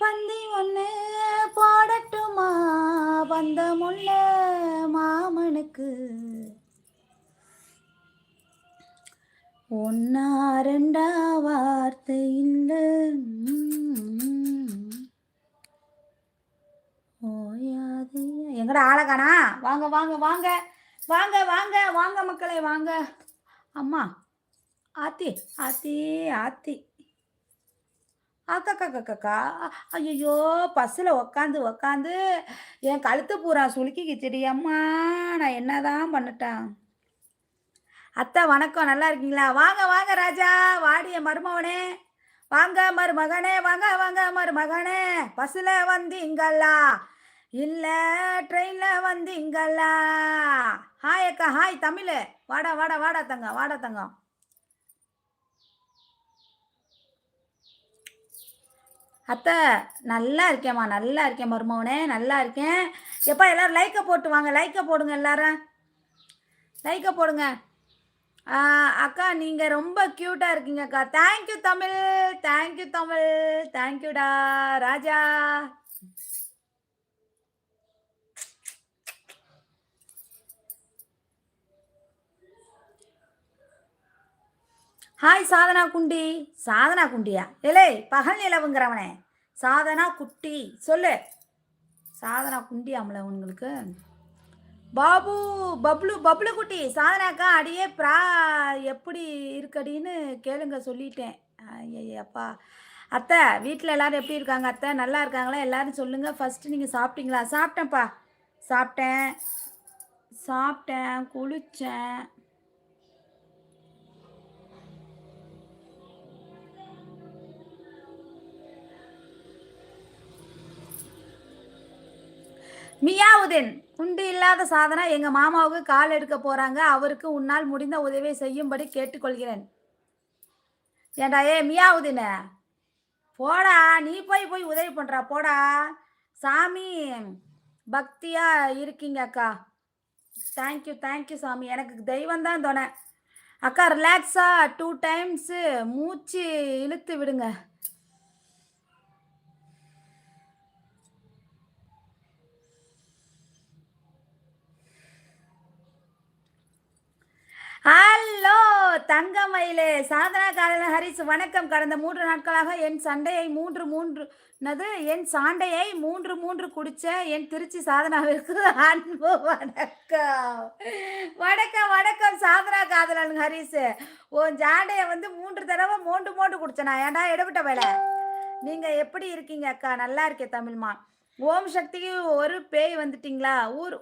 பந்தி ஒன்று பாடட்டுமா? வந்த பந்தமுள்ள மாமனுக்கு. ஒன்னா ரெண்டா வார்த்தை இல்லை. எங்கடா ஆளகானா வாங்க வாங்க வாங்க. வாங்க வாங்க வாங்க மக்களை வாங்க. அம்மா ஆத்தி ஆத்தி ஆத்தி. அக்கா ஐயோ பஸ்ஸில் உக்காந்து உக்காந்து என் கழுத்து பூரா சுளுக்கிக்கிச்சுடி. அம்மா நான் என்னதான் பண்ணிட்டேன்? அத்தை வணக்கம். நல்லா இருக்கீங்களா? வாங்க வாங்க ராஜா. வாடிய மருமவனே. வாங்க மருமகனே. வாங்க வாங்க மருமகனே. பஸ்ஸில் வந்தீங்களா? இல்லை ட்ரெயினில் வந்தீங்களா? ஹாய் அக்கா ஹாய் தமிழ். வாடா வாடா வாடா தங்கம். வாடா தங்கம். அத்தை நல்லா இருக்கேம்மா நல்லா இருக்கேன் மருமவனே நல்லா இருக்கேன். எப்பா எல்லாரும் லைக்கை போட்டு வாங்க லைக்கை போடுங்க எல்லாரும். லைக்கை போடுங்க. அக்கா நீங்கள் ரொம்ப க்யூட்டாக இருக்கீங்க அக்கா thank you Tamil. Thank you Tamil. தேங்க்யூடா Raja. Hi Sadhana குண்டி. சாதனா குண்டியா? இல்லை பகல் நிலவுங்கிறவனே. சாதனா குட்டி சொல்லு. சாதனா குண்டியாம்ல உங்களுக்கு. பாபு பப்ளு பப்ளு குட்டி சாதனாக்கா அடியே ப்ரா எப்படி இருக்கடின்னு கேளுங்க சொல்லிட்டேன். ஐயப்பா அத்தை வீட்டில் எல்லோரும் எப்படி இருக்காங்க அத்தை? நல்லா இருக்காங்களா? எல்லோரும் சொல்லுங்கள் ஃபஸ்ட்டு நீங்கள் சாப்பிட்டீங்களா? சாப்பிட்டேன்ப்பா. சாப்பிட்டேன். சாப்பிட்டேன் குளித்தேன் மியாவுதீன் குண்டு இல்லாத சாதனா. எங்க மாமாவுக்கு கால் எடுக்க போறாங்க. அவருக்கு உன்னால் முடிந்த உதவியை செய்யும்படி கேட்டுக்கொள்கிறேன். ஏண்டா ஏ மியாவுதீன? போடா நீ போய் போய் உதவி பண்றா போடா. சாமி பக்தியா இருக்கீங்க அக்கா. தேங்க்யூ தேங்க்யூ சாமி. எனக்கு தெய்வம் தான் தோணை. அக்கா ரிலாக்ஸா டூ டைம்ஸு மூச்சு இழுத்து விடுங்க. ஹலோ தங்கமயிலே. சாதனா காதலன் ஹரிஸ் வணக்கம். கடந்த மூன்று நாட்களாக என் சண்டையை மூன்று மூன்று நது என் சாண்டையை மூன்று மூன்று குடிச்ச என் திருச்சி சாதனாவிற்கு அன்பு வணக்கம். வணக்கம் வணக்கம் சாதனா காதலன் ஹரிஸ். உன் சாண்டையை வந்து மூன்று தடவை மோண்டு மோண்டு குடிச்சனா? ஏன்டா எடுபட்ட வேலை? நீங்க எப்படி இருக்கீங்க அக்கா? நல்லா இருக்கே தமிழ்மா. ஓம் சக்திக்கு ஒரு பேய் வந்துட்டீங்களா? ஊர்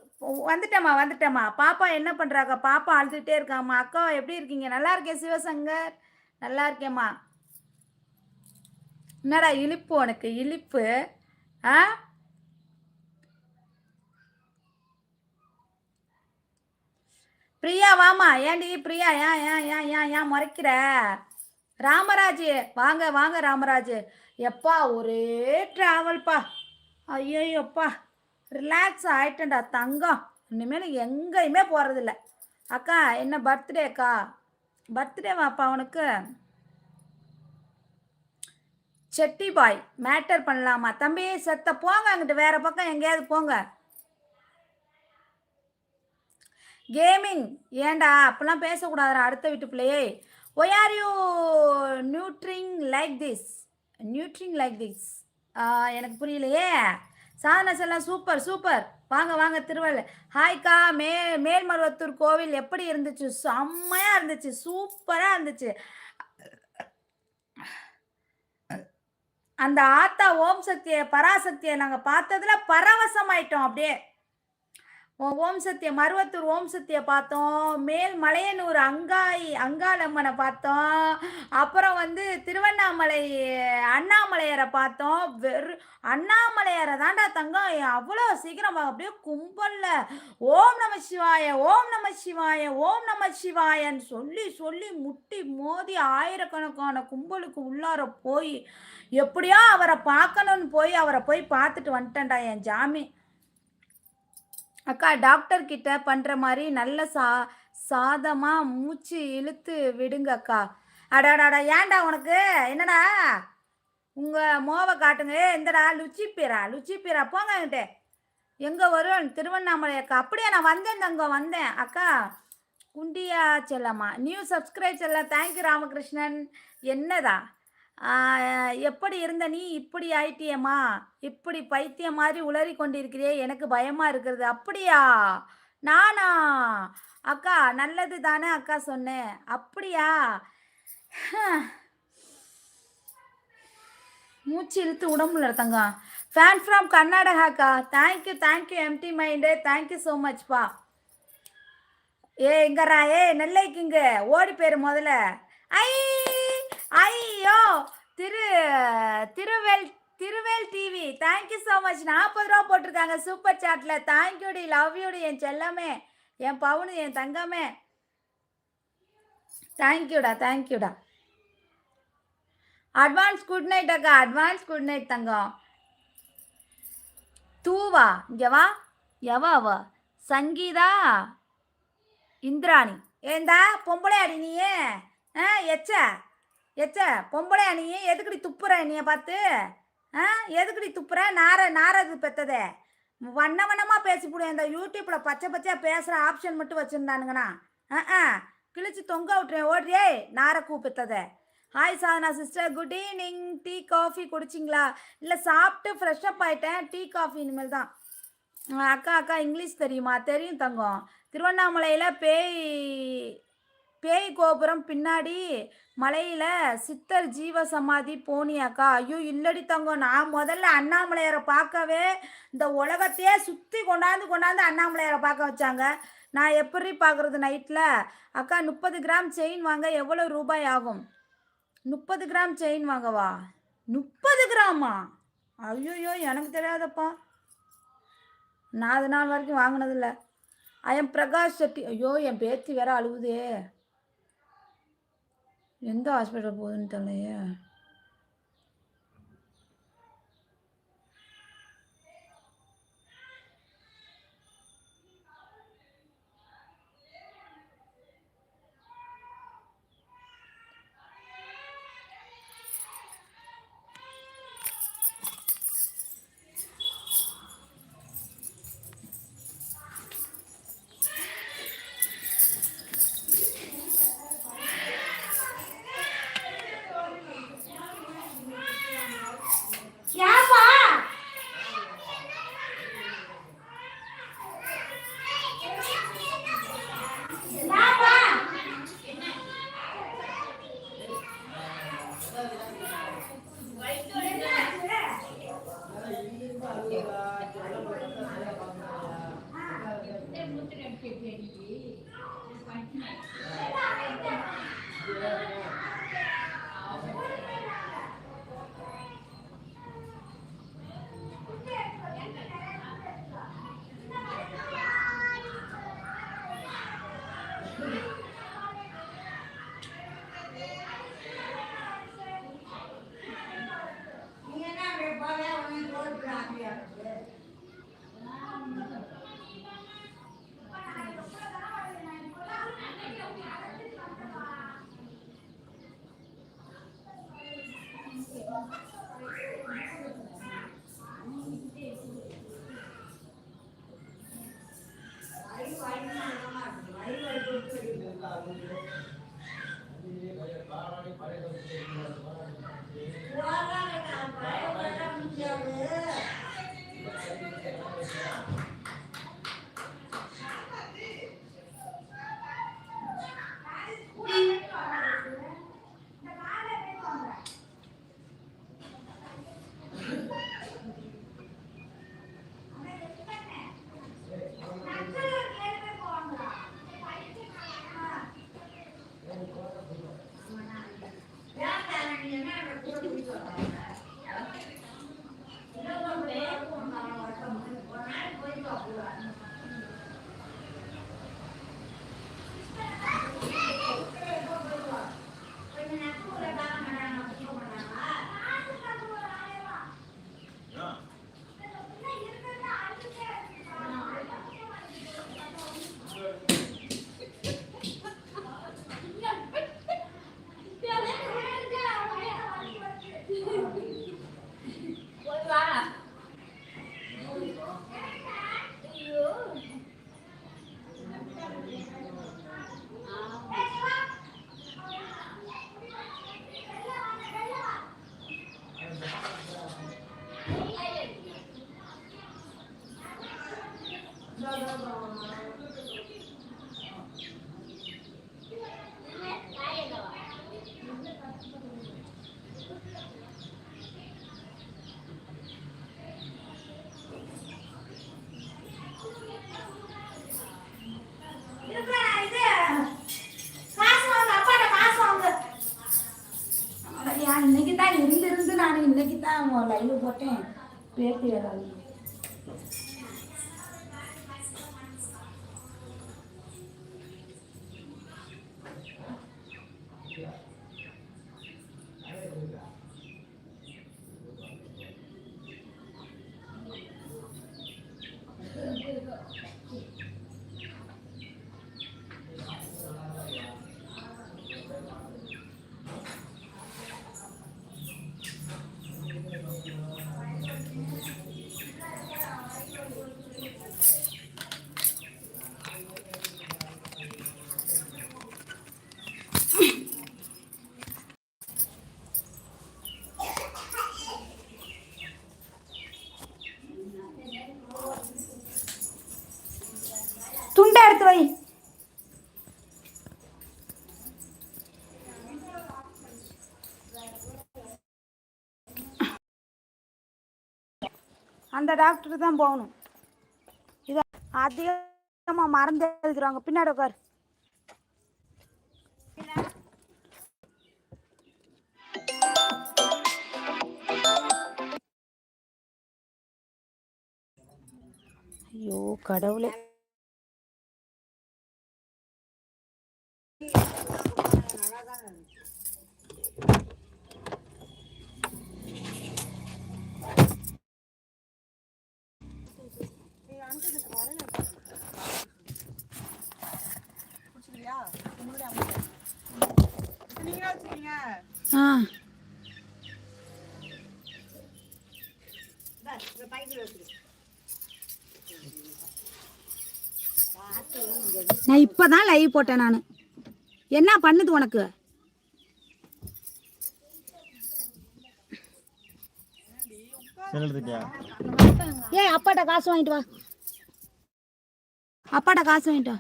வந்துட்டேம்மா வந்துட்டேம்மா. பாப்பா என்ன பண்ணுறாங்க பாப்பா அழுதுகிட்டே இருக்காம்மா. அக்கா எப்படி இருக்கீங்க? நல்லா இருக்கேன் சிவசங்கர்? நல்லா இருக்கேம்மா. என்னடா இழிப்பு உனக்கு? இழிப்பு ஆ? பிரியா வாமா ஏண்டி பிரியா? ஏன் ஏன் ஏன் ஏன் ஏன் முறைக்கிற? ராமராஜ் வாங்க வாங்க ராமராஜ். எப்பா ஒரே ட்ராவல்ப்பா ஐயோப்பா ரிலாக்ஸ் ஆயிட்டேன்டா தங்கம். இனிமேல் எங்கேயுமே போகிறதில்ல அக்கா என்ன பர்த்டே அக்கா? பர்த்டே வாப்பா அவனுக்கு செட்டி பாய் மேட்டர் பண்ணலாமா? தம்பி செத்த போங்க அங்கிட்டு வேற பக்கம் எங்கேயாவது போங்க. கேமிங் ஏன்டா? அப்பெல்லாம் பேசக்கூடாதுடா அடுத்த வீட்டு பிள்ளையே. Why are you neutering like this neutering like this எனக்கு புரியலையே. சாதனை செல்லாம் சூப்பர் சூப்பர். வாங்க வாங்க திருவள்ளு. ஹாய்க்கா மே மேல்மருவத்தூர் கோவில் எப்படி இருந்துச்சு? செம்மையாக இருந்துச்சு சூப்பராக இருந்துச்சு. அந்த ஆத்தா ஓம் சக்தியை பராசக்தியை நாங்கள் பார்த்ததுல பரவசமாயிட்டோம் அப்படியே. ஓம் சத்திய மருவத்தூர் ஓம் சத்திய பார்த்தோம். மேல் மலையனூர் அங்காய் அங்காளம்மனை பார்த்தோம். அப்புறம் வந்து திருவண்ணாமலை அண்ணாமலையாரை பார்த்தோம். வெறு அண்ணாமலையாரை தாண்டா தங்கம். அவ்வளோ சீக்கிரம் அப்படியே கும்பல்ல ஓம் நம சிவாய ஓம் நம சிவாய ஓம் நம சிவாயன்னு சொல்லி சொல்லி முட்டி மோதி ஆயிரக்கணக்கான கும்பலுக்கு உள்ளார போய் எப்படியோ அவரை பார்க்கணும்னு போய் அவரை போய் பார்த்துட்டு வந்துட்டேன்டா என் ஜாமி. அக்கா டாக்டர் கிட்ட பண்ற மாதிரி நல்ல சா சாதமா மூச்சு இழுத்து விடுங்க அக்கா. அடாடாடா ஏன்டா உனக்கு? என்னடா? உங்க மோவை காட்டுங்க. எந்தடா இந்தடா லுச்சி பீரா லுச்சி பீரா போங்க என்கிட்ட. எங்கே வரும் திருவண்ணாமலை அக்கா. அப்படியே நான் வந்தேன் தங்க வந்தேன். அக்கா குண்டியா செல்லம்மா. நியூ சப்ஸ்கிரைப் செல்லம் தேங்க்யூ ராமகிருஷ்ணன். என்னதா எப்படி இருந்த நீ? இப்படி ஆயிட்டியம்மா. இப்படி பைத்தியம் மாதிரி உளறி கொண்டிருக்கிறியே. எனக்கு பயமாக இருக்கிறது. அப்படியா? நானா? அக்கா நல்லது தானே அக்கா சொன்னேன். அப்படியா? மூச்சு இழுத்து உடம்புல தங்கம் fan from கர்நாடகாக்கா thank you thank you empty mind thank you so மச்ப்பா ஏ இங்கரா ஏ நெல்லைக்குங்க ஓடி போயிரு முதல்ல. ஐ! ஐயோ! Thiru Thiruvel Thiruvel TV thank you so much நாற்பது ரூபா போட்டிருக்காங்க சூப்பர் சாட்டில் தேங்க்யூடி லவ் யூடி என் செல்லமே என் பவுனு என் தங்கமே. தேங்க்யூடா தேங்க்யூடா அட்வான்ஸ் குட் நைட் அக்கா அட்வான்ஸ் குட் நைட் தங்கம். தூவா இங்கே வா எவா அவ. சங்கீதா இந்திராணி. ஏந்தா பொம்பளையாடி நீயே? ஆ எச்ச? எச்ச பொம்பளை நீ? எதுக்குடி துப்புற நீய பார்த்து? ஆ? எதுக்குடி துப்புற? நார நாரது பெத்ததே. வண்ண வண்ணமாக பேசிவிடுவேன் இந்த யூடியூப்பில் பச்சை பச்சையாக பேசுகிற ஆப்ஷன் மட்டும் வச்சுருந்தானுங்கண்ணா. ஆ ஆ. கிழிச்சு தொங்க விட்டுறேன் ஓடுறியே. நார கூ hi Sadhana sister good evening tea coffee குடிச்சிங்களா? இல்லை சாப்பிட்டு ஃப்ரெஷ் அப் ஆயிட்டேன். டீ காஃபி இனிமேல் தான். அக்கா அக்கா இங்கிலீஷ் தெரியுமா? தெரியும் தங்கம். திருவண்ணாமலையில் பேய் பேய் கோபுரம் பின்னாடி மலையில் சித்தர் ஜீவ சமாதி போனியாக்கா. ஐயோ இல்லடி தங்கம். நான் முதல்ல அண்ணாமலையாரை பார்க்கவே இந்த உலகத்தையே சுற்றி கொண்டாந்து கொண்டாந்து அண்ணாமலையாரை பார்க்க வச்சாங்க. நான் எப்படி பார்க்குறது நைட்டில் அக்கா முப்பது கிராம் செயின் வாங்க எவ்வளோ ரூபாய் ஆகும்? முப்பது கிராம் செயின் வாங்கவா? முப்பது கிராமா? ஐயோயோ எனக்கு தெரியாதப்பா. நான் அது நாள் வரைக்கும் வாங்கினதில்ல. ஐயம் பிரகாஷ் செட்டி ஐயோ என் பேத்தி வேற அழுகுதே எந்த ஹாஸ்பிட்டல் போகுதுன்னு தெரியலையே. Thank you. இன்னைக்கு தான் இருந்து இருந்து நான் இன்னைக்கு தான் லைவ் போட்டேன் பேசி அந்த டாக்டர் தான் போகணும். இது அதிகமாக மறந்து எழுதுறாங்க பின்னாடி உட்கார் ஐயோ கடவுளே ஆ நான் இப்பதான் லைவ் போட்டேன் நான். என்ன பண்ணுது உனக்கு? ஏய் அப்பாட்ட காசு வாங்கிட்டு வா. அப்பாட்ட காசு வாங்கிட்டு வா.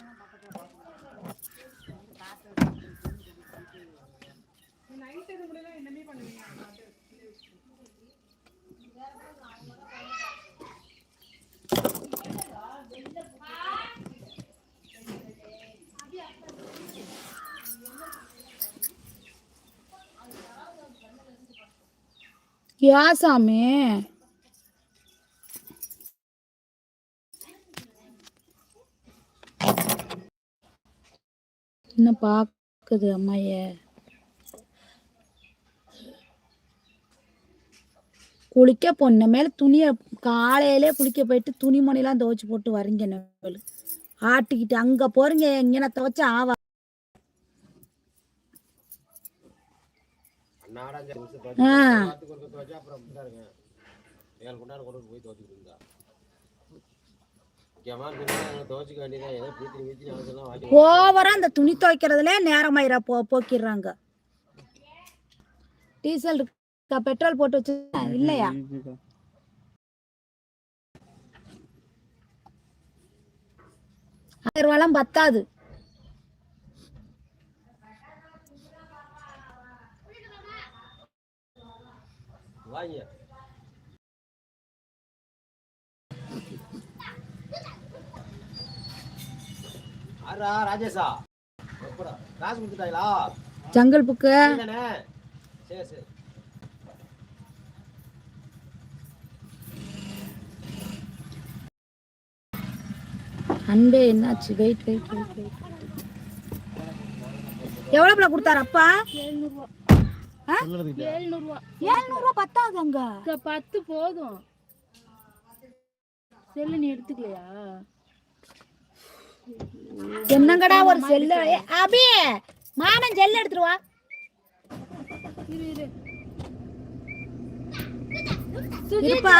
யா சாமி? என்ன பாக்குது அம்மைய? குளிக்க பொண்ணு மேல துணிய காலையிலே குளிக்க போயிட்டு துணிமணிலாம் துவைச்சு போட்டு வரீங்க ஆட்டிக்கிட்டு அங்க போறீங்க இங்க துவைச்சா ஆவா ஆ ஏழு குண்டான கொண்டு போய் துவச்சிக்கிட்டு இருந்தா முக்கியமான துணி துவச்சிக்க வேண்டியதான் ஏதோ பீத்திரி பீத்திரி அவசரம் வாட்டி ஓவரா அந்த துணி துவைக்கிறதுல நேரமாயிரா போ போக்கிடுறாங்க. டீசல் இருக்கா? பெட்ரோல் போட்டு வச்சு இல்லையா? ஆயிரம் ரூபாலாம் பத்தாது. வாங்க ராஜேஷா. காசு கொடுத்துட்டாங்களா? Jungle book. சரி சரி. அன்பே என்னாச்சு? வெயிட் வெயிட் வெயிட் வெயிட் கொடுத்தாரு அப்பா? ஆ? எடுத்துட்டியா ஏழ்நூறுவா. பத்தாது அங்க. பத்து போதும். செல்லு நீ எடுத்துக்கலையா? என்னங்கடா ஒரு செல்லு? அபி மாமன் செல்லு எடுத்துட்டு வா. இரு இரு. இருப்பா.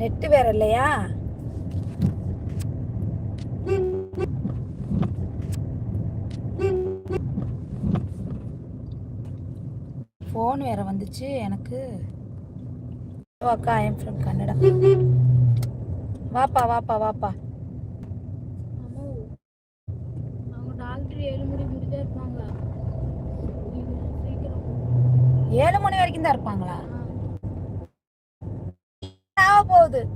நெட்டு வேற இல்லையா? ஃபோன் வேற வந்துச்சு எனக்கு. அக்கா ஐ எம் ஃப்ரம் கன்னடா வாப்பா வாப்பா வாப்பா. ஏழு மணி வரைக்கும் தான் இருப்பாங்களா? என்ன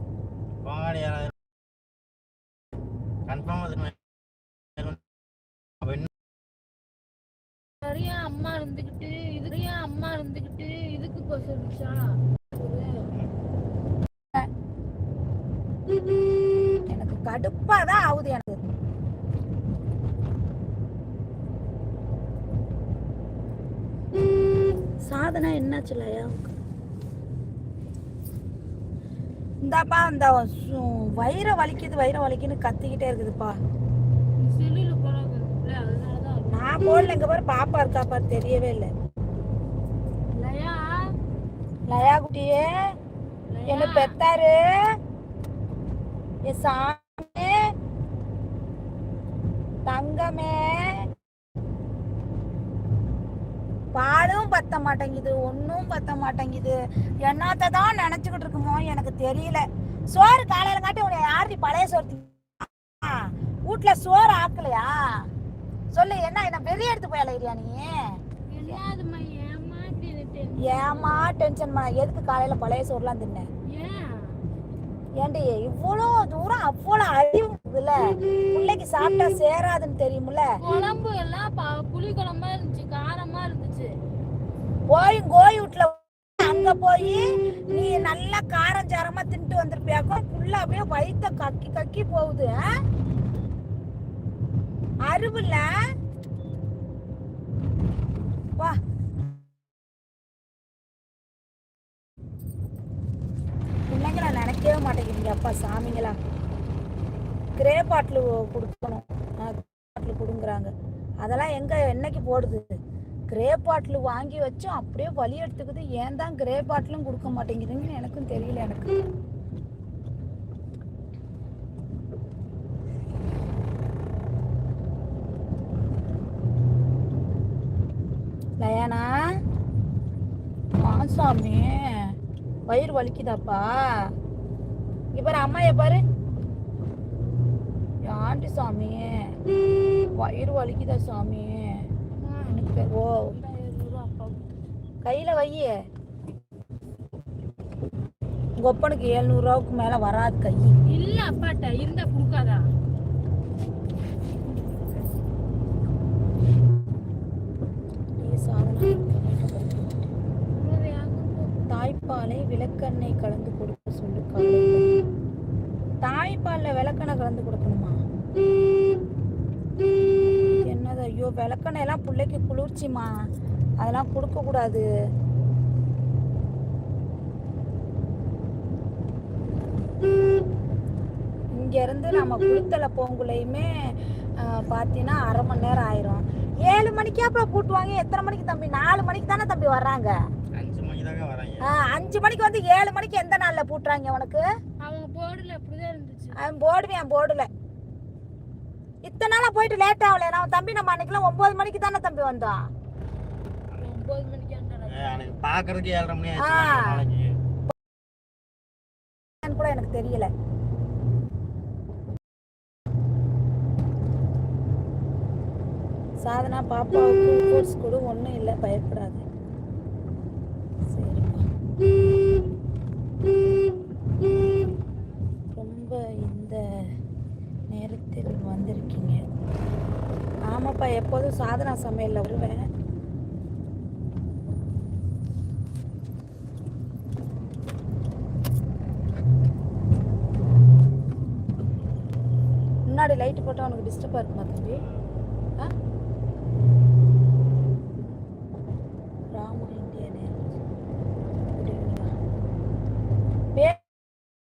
நிறைய அம்மா இருந்துகிட்டு ஏன் அம்மா இருந்துகிட்டு இதுக்கு போக சொல்லிச்சா? எனக்கு கடுப்பா தான் ஆகுது எனக்கு. சாதனா என்னாச்சுலையா இந்தாப்பா இந்த சு- வயிறை வலிக்குது வயிறை வலிக்குன்னு கத்திக்கிட்டே இருக்குதுப்பா. நான் போடல இங்க பாரு பாப்பா இருக்கா பாரு தெரியவே இல்லை. லயா? லயா குட்டியே என்ன பெத்தாரு? சாமி தங்கமே பாலும் பத்த மாட்டேங்குது ஒன்றும் பத்த மாட்டேங்குது. என்னத்த தான் நினச்சிக்கிட்டு இருக்குமோ எனக்கு தெரியல. சோறு காலையில காட்டி உன்னை யாரு பழைய சோறு வீட்ல சோறு ஆக்கலையா? சொல்லு என்ன என்ன வெளியே எடுத்து போய் அலையிறியா நீ? ஏமா டென்ஷன் பண்ண எதுக்கு காலையில பழைய சோறுலாம் தின்ன? ஏன்? ஏண்டி இவ்வளோ தூரம் அவ்வளோ அறிவு இருக்குல்ல பிள்ளைக்கு சாப்பிட்டா சேராதுன்னு தெரியுமில்ல? குழம்பு எல்லாம் புளி குழம்பா இருந்துச்சு காரமா இருந்துச்சு. போய் கோய் வீட்டுல அங்க போய் நீ நல்லா காரம் சாரமா தின்ட்டு வந்திருப்பியாக்கும் புள்ள அப்படியே வயித்த கக்கி கக்கி போகுது. ஆ? வா. பிள்ளைங்கள நினைக்கவே மாட்டேங்கிறீங்க அப்பா சாமிங்களா. கிரே பாட்டில் கொடுக்கணும். பாட்டில் கொடுங்குறாங்க. அதெல்லாம் எங்க என்னைக்கு போடுது? கிரே பாட்டில் வாங்கி வச்சும் அப்படியே வலி எடுத்துக்குது. ஏன் தான் கிரே பாட்டிலும் கொடுக்க மாட்டேங்குதுன்னு எனக்கும் தெரியல எனக்கு. லயானா மாசாமி வயிறு வலிக்குதாப்பா? இங்க பாரு அம்மா பாரு. ஆண்டி சாமி? வயிறு வலிக்குதா சாமி? எனக்கு ஓ. கையில வைய. உங்க ஒப்பனுக்கு எழுநூறு ரூபாய்க்கு மேல வராது கை. இல்ல அப்பாட்ட இருந்தா குடுக்காதா. தாய்ப்பாலை விளக்கெண்ணெய் கலந்து கொடுக்க சொல்லு தாய்ப்பால்ல விளக்கெண்ணெய் கலந்து கொடுக்கணுமா? ஐயோ விளக்கெண்ணெய் எல்லாம் பிள்ளைக்கு குளிர்ச்சிமா அதெல்லாம் கொடுக்க கூடாது. இங்க இருந்து நம்ம குளித்தலை போங்குள்ளையுமே பார்த்தீங்கன்னா அரை மணி நேரம் ஆயிரும். ஏழு மணிக்கே அப்புறம் கூட்டுவாங்க எத்தனை மணிக்கு தம்பி? நாலு மணிக்கு தானே தம்பி வர்றாங்க? அஞ்சு மணிக்கு வந்து ஏழு மணிக்கு எந்த நாள்ல பூட்டுறாங்க உனக்கு? அவங்க போர்டுல அப்படிதான் இருந்துச்சு. அவன் போடுவேன் போர்டுல இத்தனை நாளா போயிட்டு லேட் ஆகல நான் தம்பி நம்ம அன்னைக்கெல்லாம் ஒன்பது மணிக்கு தானே தம்பி வந்தோம் ஒன்பது மணிக்கு பாக்குறதுக்கு ஏழரை மணி என்னன்னு கூட எனக்கு தெரியல. சாதனா கோர்ஸ் கொடு ஒன்றும் இல்லை பயப்படாது. சரிப்பா ரொம்ப இந்த நேரத்தில் வந்திருக்கீங்க ஆமாப்பா எப்போதும் சாதனா சமையலில் வருவேன் முன்னாடி லைட் போட்டால் உனக்கு டிஸ்டர்பாக இருக்குமா தம்பி? ஆ? ராமு இந்தியா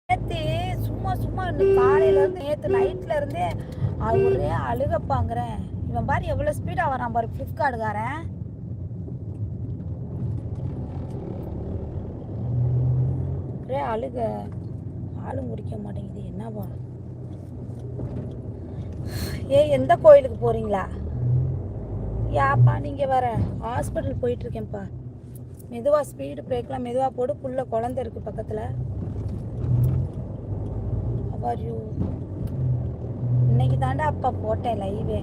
நேத்தி சும்மா சும்மா இந்த காலையில இருந்து நேத்து நைட்ல இருந்தே அது ஒரே அழுகப்பாங்கிறேன். இவன் பாரு எவ்வளோ ஸ்பீடாக வரான் பாரு ஃப்ளிப்கார்டுக்காரன் ஒரே அழுக. ஆளும் முடிக்க மாட்டேங்குது என்னப்பா ஏ எந்த கோயிலுக்கு போகிறீங்களா யாப்பா நீங்கள் வர ஹாஸ்பிட்டல் போயிட்டுருக்கேன்ப்பா. மெதுவாக ஸ்பீடு பிரேக்லாம் மெதுவாக போடு புள்ள குழந்த இருக்கு பக்கத்தில். அவர் யூ இன்னைக்கு தாண்டா அப்பா போட்டேன் லைவே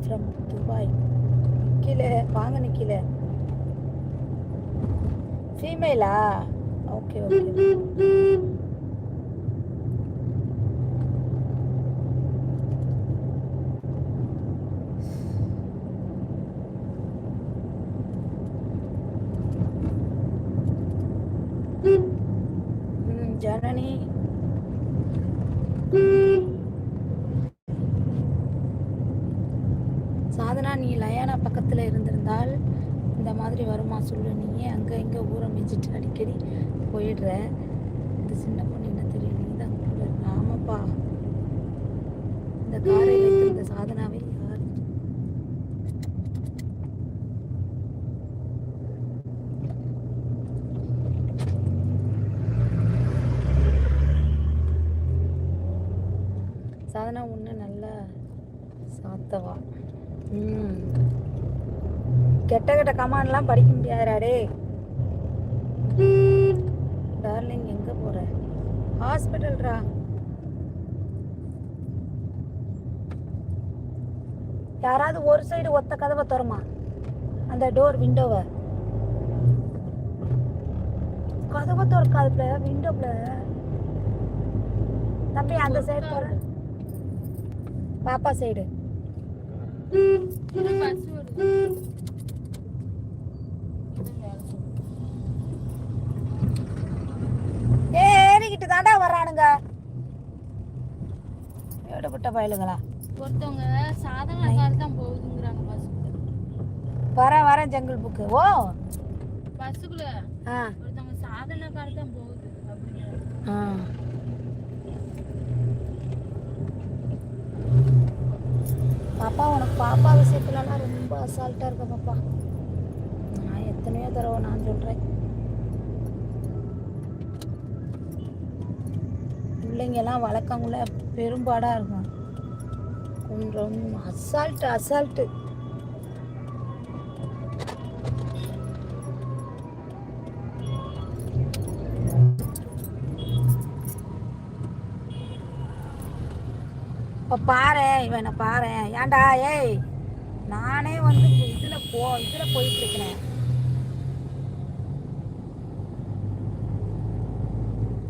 ஃப்ரம் துபாய் நிக்கில வாங்க நிக்கில ஃபீமேலா ஓகே ஓகே ம், ஜனனி டயானா பக்கத்தில் இருந்திருந்தால் இந்த மாதிரி வருமா சொல்லு நீ அங்கே இங்கே ஊரை மிஞ்சிட்டு அடிக்கடி போயிடுற இந்த சின்ன பொண்ணு என்ன தெரியும்? நீ தான் கூட ஆமாப்பா. இந்த காரை இந்த சாதனாவை யார்? சாதனா ஒன்று நல்லா சாத்தவா ம் கெட்ட கெட்ட கமான்லாம் படிக்க முடியாதுடா டேய் டார்லிங் எங்க போற? ஹாஸ்பிட்டல்ரா யாராவது ஒரு சைடு ஒத்த கதவை திறமா? அந்த டோர் விண்டோவை கதவை திறக்காதுல விண்டோப்ல தம்பி அந்த சைடு போற பாப்பா சைடு இது பஸ் வருது இது வேலை செய்யுது. ஏறிக்கிட்டு தாண்டா வர்றானுங்க. ஏடுபட்ட பயலுங்களா ஒருத்தவங்க சாதாரண கார் தான் போகுதுங்கிறாங்க பஸ்ஸுக்குள்ள வரேன் வரேன் ஜங்கிள் புக்கு ஓ. பஸ்ஸுக்குள்ள ஒருத்தவங்க சாதாரண கார் தான் போகுது அப்படிங்கிறாங்க பாப்பா உனக்கு பாப்பா விஷயத்துலலாம் ரொம்ப அசால்ட்டாக இருக்க பாப்பா. நான் எத்தனையோ தடவை நான் சொல்கிறேன் பிள்ளைங்கெல்லாம் வளர்க்கவங்கள பெரும்பாடாக இருக்கும். கொஞ்சம் அசால்ட்டு அசால்ட்டு இப்போ பாரு இவனை பாரு. ஏன்டா ஏய் நானே வந்து இதில் போ இதில் போயிட்டு இருக்கிறேன்.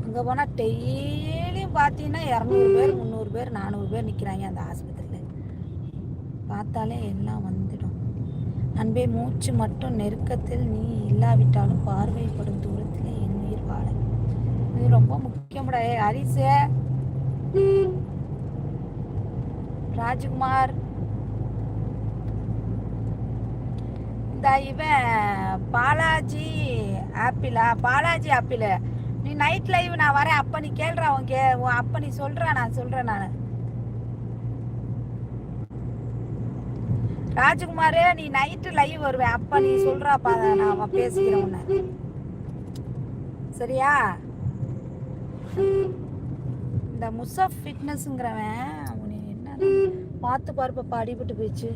அங்கே போனால் டெய்லி பார்த்தீங்கன்னா இரநூறு பேர் முந்நூறு பேர் நானூறு பேர் நிற்கிறாங்க அந்த ஆஸ்பத்திரியில். பார்த்தாலே எல்லாம் வந்துடும். அன்பே மூச்சு மட்டும் நெருக்கத்தில் நீ இல்லாவிட்டாலும் பார்வைப்படும் தூரத்தில் என் உயிர் வாழ. இது ரொம்ப முக்கியமுடைய ஏ ஹரிசே ராஜ்குமார். இந்த இவன் பாலாஜி ஆப்பிளா? பாலாஜி ஆப்பிள். நீ நைட் லைவ் நான் வரேன். அப்ப நீ கேள்றா உன் கே அப்ப நீ சொல்ற நான் சொல்றேன் நான். ராஜ்குமார் நீ நைட்டு லைவ் வருவேன் அப்ப நீ சொல்றாப்பா நான் பேசிக்கிறேன் உன்ன. சரியா? இந்த முசப் ஃபிட்னஸ்ங்கிறவன் அவனை என்ன பார்த்து பார்ப்பப்பா அடிபட்டு போயிடுச்சு.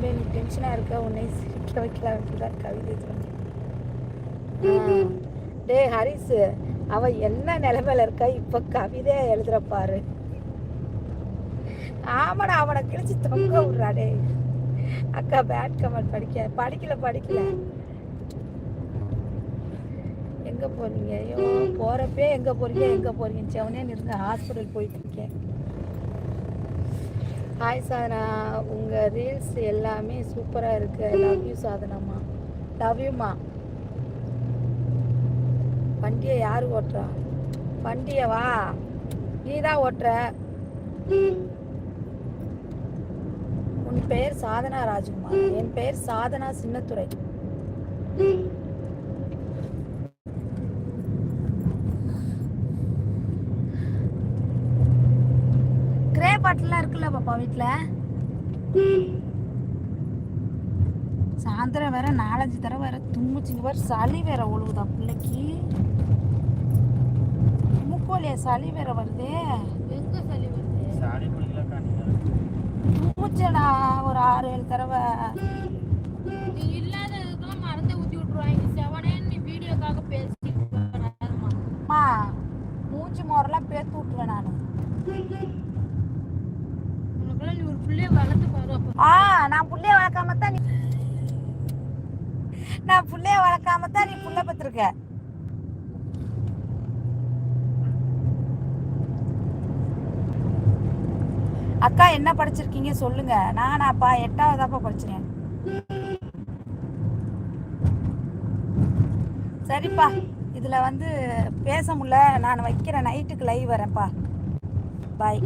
நீ டென்ஷனாக இருக்க. உன்னை சிரிக்க வைக்கலாம் தான் கவிதை சொன்னேன் டே டேய் ஹரிஸ் அவ என்ன நிலைமையில இருக்கா? இப்ப கவிதை எழுதுற பாரு. ஆமாடா அவனை கிழிச்சு தொங்க விடுறா டே அக்கா பேட் கமெண்ட் படிக்க படிக்கல படிக்கல. எங்க போறீங்க? ஐயோ போறப்பே எங்க போறீங்க எங்க போறீங்க செவனே நிறுங்க ஹாஸ்பிட்டல் போயிட்டு இருக்கேன். ஹாய் சாதனா. உங்க ரீல்ஸ் எல்லாமே சூப்பரா இருக்கு. லவ் யூ சாதனாம்மா லவ் யூம்மா வண்டியை யார் ஓட்டுறா? வண்டியவா நீ தான் ஓட்டுற. உன் பெயர் சாதனா ராஜ்குமார். என் பெயர் சாதனா சின்னத்துறை. கிரே பாட்டிலாம் இருக்குல்ல பாப்பா வீட்டில் சாயந்தரம் வேற நாலஞ்சு தடவை வேற தும்முச்சிங்க வேற சளி வேற ஒழுகுதா பிள்ளைக்கு? சளி வேற வருதே. எங்க சளி வருது? நீங்கள் மூச்சடா ஒரு ஆறு ஏழு தடவை. நீ இல்லாததுக்கெல்லாம் மறந்து ஊத்தி விட்டுருவாங்க. செவனே நீ வீடியோக்காக பேசிட்டு வராதம்மா. அம்மா மூச்சு மோரெல்லாம் பேத்து விட்டுருவேன் நான். உனக்கெல்லாம் நீ ஒரு பிள்ளைய வளர்த்து பாரு ஆ நான் புள்ளைய வளர்க்காம தான் நீ நான் புள்ளைய வளர்க்காம தான் நீ புள்ள பத்திருக்க. அக்கா என்ன படிச்சிருக்கீங்க சொல்லுங்க. நானாப்பா எட்டாவதாப்பா படிச்சிருக்கேன். சரிப்பா இதுல வந்து பேச முடியல. நான் வைக்கிறேன் நைட்டுக்கு லைவ் வரேன்ப்பா. பாய்